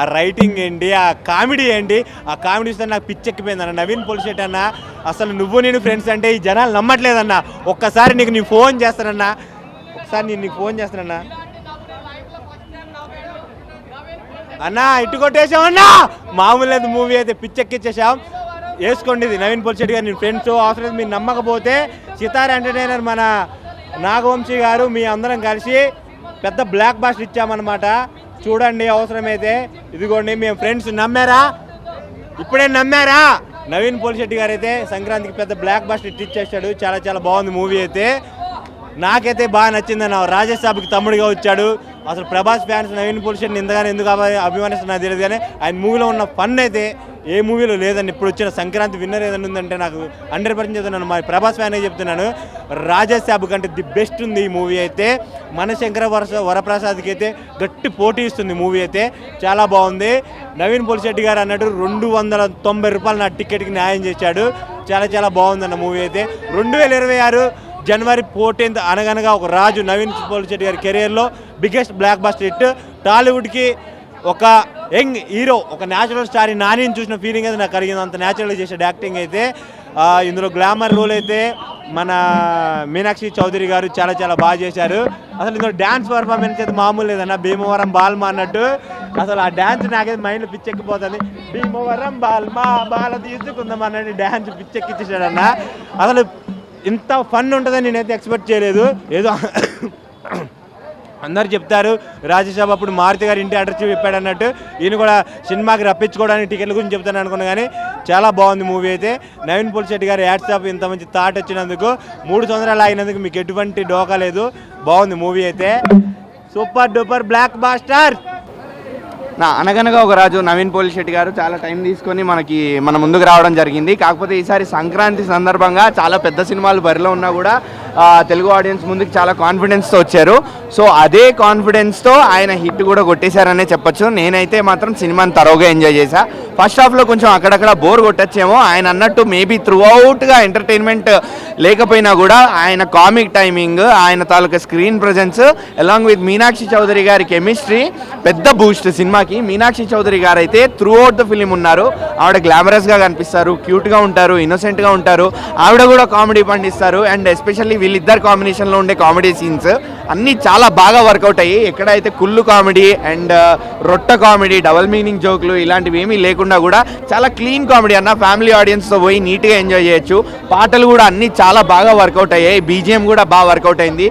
ఆ రైటింగ్ ఏంటి ఆ కామెడీ ఏంటి? ఆ కామెడీ చూస్తే నాకు పిచ్చెక్కిపోయింది అన్న. నవీన్ పొలిషెట్ అన్న అసలు నువ్వు నేను ఫ్రెండ్స్ అంటే ఈ జనాలు నమ్మట్లేదన్న. ఒక్కసారి నీకు నీ ఫోన్ చేస్తానన్నా. ఒకసారి నేను నీకు ఫోన్ చేస్తానన్నా. అన్నా ఇటు కొట్టేసామన్నా మామూలు లేదు మూవీ అయితే పిచ్చెక్కిచ్చేసాం వేసుకోండి ఇది నవీన్ పొలిశెట్టి గారు నేను ఫ్రెండ్స్ అవసరం లేదు మీరు నమ్మకపోతే సితార్ ఎంటర్టైనర్ మన నాగవంశీ గారు మీ అందరం కలిసి పెద్ద బ్లాక్ బాస్టర్ ఇచ్చామన్నమాట. చూడండి అవసరమైతే ఇదిగోండి మేము ఫ్రెండ్స్ నమ్మారా? ఇప్పుడే నమ్మారా? నవీన్ పోలిశెట్టి గారు అయితే సంక్రాంతికి పెద్ద బ్లాక్ బస్టర్ టిచ్ చేశాడు చాలా చాలా బాగుంది మూవీ అయితే. నాకైతే బాగా నచ్చింది అన్న రాజేష్ సాబ్కి తమ్ముడిగా వచ్చాడు. అసలు ప్రభాస్ ఫ్యాన్స్ నవీన్ పోలిశెట్టిని ఇంతగానే ఎందుకు అభిమానిస్తున్నా నాకు తెలియదు కానీ ఆయన మూవీలో ఉన్న ఫన్ అయితే ఏ మూవీలో లేదండి. ఇప్పుడు వచ్చిన సంక్రాంతి విన్నర్ ఏదైనా ఉందంటే నాకు హండ్రెడ్ పర్సెంట్ చెప్తున్నాను. మా ప్రభాస్ ఫ్యాన్ చెప్తున్నాను. రాజేష్ కంటే ది బెస్ట్ ఉంది ఈ మూవీ అయితే. మన శంకర వరస వరప్రసాద్కి అయితే గట్టి పోటీ ఇస్తుంది మూవీ అయితే. చాలా బాగుంది. నవీన్ పోలిశెట్టి గారు అన్నట్టు రెండు వందల తొంభై రూపాయలు నా టికెట్కి న్యాయం చేశాడు. చాలా చాలా బాగుందన్న మూవీ అయితే. రెండు వేల ఇరవై ఆరు జనవరి ఫోర్టీన్త్ అనగనగా ఒక రాజు నవీన్ పోలిశెట్టి గారి కెరియర్లో బిగ్గెస్ట్ బ్లాక్ బస్టర్ హిట్. టాలీవుడ్కి ఒక యంగ్ హీరో ఒక న్యాచురల్ స్టార్ నానిని చూసిన ఫీలింగ్ అయితే నాకు కలిగింది. అంత న్యాచురల్గా చేసాడు యాక్టింగ్ అయితే ఇందులో గ్లామర్ రోల్ అయితే మన మీనాక్షి చౌదరి గారు చాలా చాలా బాగా చేశారు. అసలు ఇందులో డ్యాన్స్ పర్ఫార్మెన్స్ అయితే మామూలు లేదన్న. భీమవరం బాల్మా అన్నట్టు. అసలు ఆ డ్యాన్స్ నాకైతే మైండ్ పిచ్చెక్కిపోతుంది. భీమవరం బాల్మా బాల తీసుకుందాం అన్నట్టు డ్యాన్స్ పిచ్చెక్కిచ్చేసాడన్న. అసలు ఇంత ఫన్ ఉంటుందని నేనైతే ఎక్స్పెక్ట్ చేయలేదు. ఏదో అందరు చెప్తారు. రాజ్యసభ అప్పుడు మారుతి గారు ఇంటి అడ్రస్ చెప్పాడు అన్నట్టు ఈయన కూడా సినిమాకి రప్పించుకోవడానికి టికెట్ల గురించి చెప్తాను అనుకున్నా కానీ చాలా బాగుంది మూవీ అయితే. నవీన్ పోలిశెట్టి గారు యాడ్సాప్ ఇంత మంచి థాట్ వచ్చినందుకు మూడు సంవత్సరాలు ఆగినందుకు మీకు ఎటువంటి డోకా లేదు. బాగుంది మూవీ అయితే. Super duper blockbuster! నా అనగనగా ఒక రాజు నవీన్ పోలిశెట్టి గారు చాలా టైం తీసుకొని మనకి మన ముందుకు రావడం జరిగింది. కాకపోతే ఈసారి సంక్రాంతి సందర్భంగా చాలా పెద్ద సినిమాలు బరిలో ఉన్నా కూడా తెలుగు ఆడియన్స్ ముందుకు చాలా కాన్ఫిడెన్స్తో వచ్చారు. సో అదే కాన్ఫిడెన్స్తో ఆయన హిట్ కూడా కొట్టేశారనే చెప్పొచ్చు. నేనైతే మాత్రం సినిమాని తరోగా ఎంజాయ్ చేశా. ఫస్ట్ హాఫ్లో కొంచెం అక్కడక్కడ బోర్ కొట్టచ్చేమో. ఆయన అన్నట్టు మేబీ త్రూ అవుట్గా ఎంటర్టైన్మెంట్ లేకపోయినా కూడా ఆయన కామిక్ టైమింగ్ ఆయన తాలూకా screen presence along with Meenakshi Chaudhary గారి కెమిస్ట్రీ పెద్ద బూస్ట్ సినిమాకి. మీనాక్షి చౌదరి గారు అయితే త్రూ అవుట్ ద ఫిలిం ఉన్నారు. ఆవిడ గ్లామరస్గా కనిపిస్తారు క్యూట్గా ఉంటారు ఇన్నోసెంట్గా ఉంటారు. ఆవిడ కూడా కామెడీ పండిస్తారు. అండ్ ఎస్పెషల్లీ వీళ్ళిద్దరు కాంబినేషన్లో ఉండే కామెడీ సీన్స్ అన్నీ చాలా బాగా వర్కౌట్ అయ్యి ఎక్కడైతే కుళ్ళు కామెడీ అండ్ uh, రొట్ట కామెడీ డబల్ మీనింగ్ జోక్లు ఇలాంటివి ఏమీ లేకుండా కూడా చాలా క్లీన్ కామెడీ అన్న. ఫ్యామిలీ ఆడియన్స్తో పోయి నీట్గా ఎంజాయ్ చేయొచ్చు. పాటలు కూడా అన్నీ చాలా బాగా వర్కౌట్ అయ్యాయి. బీజిఎం కూడా బాగా వర్కౌట్ అయింది.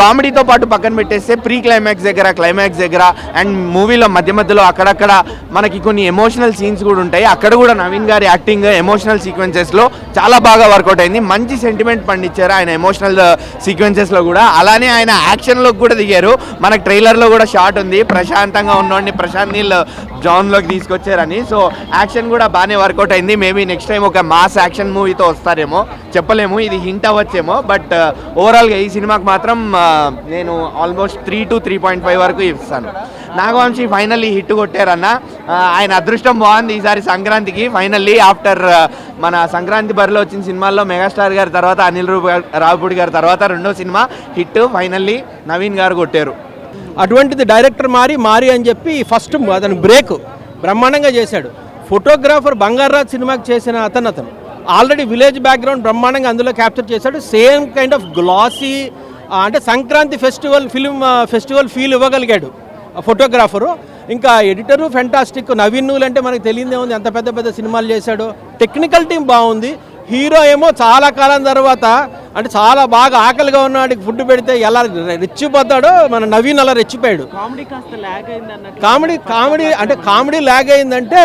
కామెడీతో పాటు పక్కన పెట్టేస్తే ప్రీ క్లైమాక్స్ దగ్గర క్లైమాక్స్ దగ్గర అండ్ మూవీలో మధ్య మధ్యలో అక్కడక్కడ మనకి కొన్ని ఎమోషనల్ సీన్స్ కూడా ఉంటాయి. అక్కడ కూడా నవీన్ గారి యాక్టింగ్ ఎమోషనల్ సీక్వెన్సెస్లో చాలా బాగా వర్కౌట్ అయింది. మంచి సెంటిమెంట్ పండించారు ఆయన ఎమోషనల్ సీక్వెన్సెస్లో uh, కూడా. అలానే ఆయన యాక్షన్లో కూడా దిగారు. మనకు ట్రైలర్లో కూడా షాట్ ఉంది. ప్రశాంతంగా ఉన్నోడిని ప్రశాంత్ నీళ్ళు జోన్లోకి తీసుకొచ్చారని. సో యాక్షన్ కూడా బాగానే వర్కౌట్ అయింది. మేబీ నెక్స్ట్ టైం ఒక మాస్ యాక్షన్ మూవీతో వస్తారేమో. చెప్పలేము ఇది హింట్ అవ్వచ్చేమో. బట్ uh, ఓవరాల్గా ఈ సినిమాకి మాత్రం uh, నేను almost three to three point five వరకు ఇస్తాను. నాగవంశీ ఫైనల్లీ హిట్ కొట్టారన్న. Uh, ఆయన అదృష్టం బాగుంది ఈసారి సంక్రాంతికి. ఫైనల్లీ ఆఫ్టర్ మన సంక్రాంతి బరిలో వచ్చిన సినిమాల్లో మెగాస్టార్ గారి తర్వాత అనిల్ రూప్ రావుపూడి గారి తర్వాత రెండో సినిమా హిట్. ఫైనల్లీ నవీన్ గారు కొట్టారు. అటువంటిది డైరెక్టర్ మారి మారి అని చెప్పి ఫస్ట్ అతను బ్రేక్ బ్రహ్మాండంగా చేశాడు. ఫోటోగ్రాఫర్ బంగారాజ్ సినిమాకి చేసిన అతను అతను. ఆల్రెడీ విలేజ్ బ్యాక్గ్రౌండ్ బ్రహ్మాండంగా అందులో క్యాప్చర్ చేశాడు. సేమ్ కైండ్ ఆఫ్ గ్లాసీ అంటే Sankranti festival film festival feel ఇవ్వగలిగాడు photographer ఇంకా ఎడిటరు ఫెంటాస్టిక్ నవీన్ అంటే మనకు తెలియదే ఉంది. ఎంత పెద్ద పెద్ద సినిమాలు చేశాడు. టెక్నికల్ టీం బాగుంది. హీరో ఏమో చాలా కాలం తర్వాత అంటే చాలా బాగా ఆకలిగా ఉన్నవాడికి ఫుడ్ పెడితే ఎలా రెచ్చిపోతాడో మన నవీన్ అలా రెచ్చిపోయాడు. కామెడీ కామెడీ అంటే కామెడీ లాగ్ అయిందంటే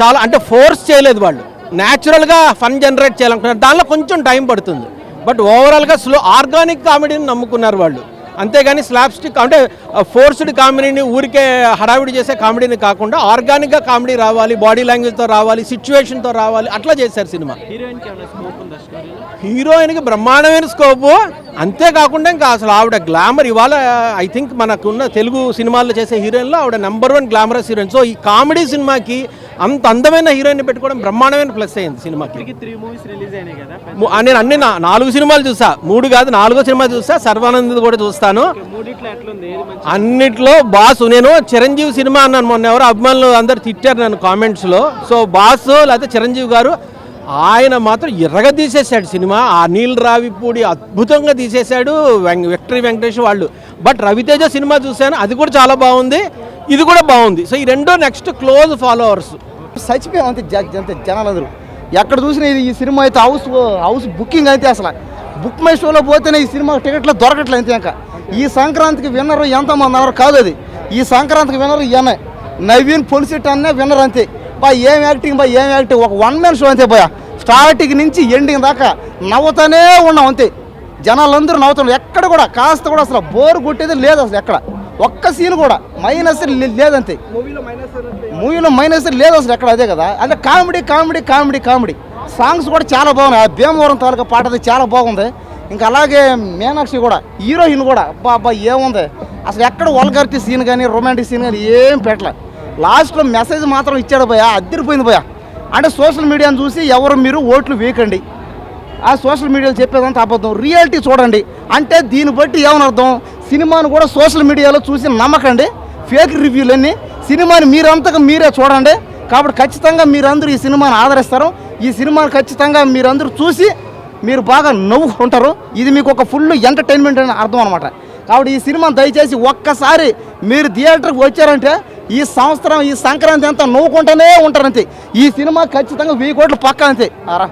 చాలా అంటే ఫోర్స్ చేయలేదు వాళ్ళు. న్యాచురల్గా ఫన్ జనరేట్ చేయాలనుకున్నారు. దానిలో కొంచెం టైం పడుతుంది. బట్ ఓవరాల్గా స్లో ఆర్గానిక్ కామెడీని నమ్ముకున్నారు వాళ్ళు. అంతేగాని స్లాబ్ స్టిక్ అంటే ఫోర్స్డ్ కామెడీని ఊరికే హడావిడి చేసే కామెడీని కాకుండా ఆర్గానిక్గా కామెడీ రావాలి బాడీ లాంగ్వేజ్తో రావాలి సిచ్యువేషన్తో రావాలి అట్లా చేశారు సినిమా. హీరోయిన్కి బ్రహ్మాండమైన స్కోపు అంతేకాకుండా ఇంకా అసలు ఆవిడ గ్లామర్ ఇవాళ ఐ థింక్ మనకున్న తెలుగు సినిమాల్లో చేసే హీరోయిన్లో ఆవిడ number one glamorous heroine. So ఈ కామెడీ సినిమాకి అంత అందమైన హీరోయిన్ పెట్టుకోవడం బ్రహ్మాండమైన ప్లస్ అయింది సినిమాకి. నేను అన్ని నాలుగు సినిమాలు చూసా. మూడు కాదు నాలుగో సినిమా చూసా. సర్వానంద్ కూడా చూస్తాను. అన్నిట్లో బాసు నేను చిరంజీవి సినిమా అన్నాను మొన్న ఎవరో అభిమానులు అందరు తిట్టారు నన్ను కామెంట్స్లో సో బాసు లేకపోతే చిరంజీవి గారు ఆయన మాత్రం ఎర్రగా తీసేశాడు సినిమా. ఆ నీల్ రావిపూడి అద్భుతంగా తీసేశాడు వెంక విక్టరీ వెంకటేష్ వాళ్ళు. బట్ రవితేజ సినిమా చూశాను అది కూడా చాలా బాగుంది. ఇది కూడా బాగుంది. సో ఈ రెండో నెక్స్ట్ క్లోజ్ ఫాలోవర్స్. చచ్చిపోయాం అంతే అంతే జనాలందరూ. ఎక్కడ చూసినా ఇది ఈ సినిమా అయితే హౌస్ హౌస్ బుకింగ్ అయితే అసలు. బుక్ మై షోలో పోతేనే ఈ సినిమా టికెట్లు దొరకట్లేదు అంతే ఇంకా. ఈ సంక్రాంతికి విన్నరు ఎంతమంది అన్నారు కాదు అది. ఈ సంక్రాంతికి విన్నరు ఈయన. నవీన్ పొలిసిట్ అన్న విన్నర్ అంతే. బా ఏం యాక్టింగ్ బా ఏం యాక్టింగ్ ఒక వన్ మ్యాన్ షో అంతే పోయా స్టార్టింగ్ నుంచి ఎండింగ్ దాకా నవ్వుతానే ఉన్నాం అంతే. జనాలందరూ నవ్వుతున్నారు. ఎక్కడ కూడా కాస్త కూడా అసలు బోర్ కొట్టేది లేదు అసలు ఎక్కడ. ఒక్క సీన్ కూడా మైనస్ లేదంతే. మూవీలో మైనస్ లేదు? అసలు ఎక్కడ అదే కదా. అంటే comedy comedy comedy comedy songs కూడా చాలా బాగున్నాయి. ఆ భీమవరం తాలూకా పాట అది చాలా బాగుంది. ఇంకా అలాగే మీనాక్షి కూడా హీరోయిన్ కూడా. అబ్బా అబ్బా ఏముంది? అసలు ఎక్కడ వల్గర్టీ సీన్ కానీ రొమాంటిక్ సీన్ కానీ ఏం పెట్టలే. లాస్ట్లో మెసేజ్ మాత్రం ఇచ్చాడు భయ అద్దరిపోయింది భయ అంటే సోషల్ మీడియాను చూసి ఎవరు మీరు ఓట్లు వేయకండి. ఆ సోషల్ మీడియాలో చెప్పేదంతా అబద్ధం రియాలిటీ చూడండి. అంటే దీన్ని బట్టి ఏమనర్థం అర్థం? సినిమాను కూడా సోషల్ మీడియాలో చూసి నమ్మకండి. ఫేక్ రివ్యూలన్నీ సినిమాని మీరంతగా మీరే చూడండి. కాబట్టి ఖచ్చితంగా మీరందరూ ఈ సినిమాను ఆదరిస్తారు. ఈ సినిమాని ఖచ్చితంగా మీరందరూ చూసి మీరు బాగా నవ్వుకుంటారు. ఇది మీకు ఒక ఫుల్ ఎంటర్టైన్మెంట్ అని అర్థం అనమాట కాబట్టి ఈ సినిమాని దయచేసి ఒక్కసారి మీరు థియేటర్కి వచ్చారంటే ఈ సంవత్సరం ఈ సంక్రాంతి అంతా నవ్వుకుంటూనే ఉంటారంతే. ఈ సినిమా ఖచ్చితంగా వెయ్యి కోట్లు పక్క అంతే. ఆరా.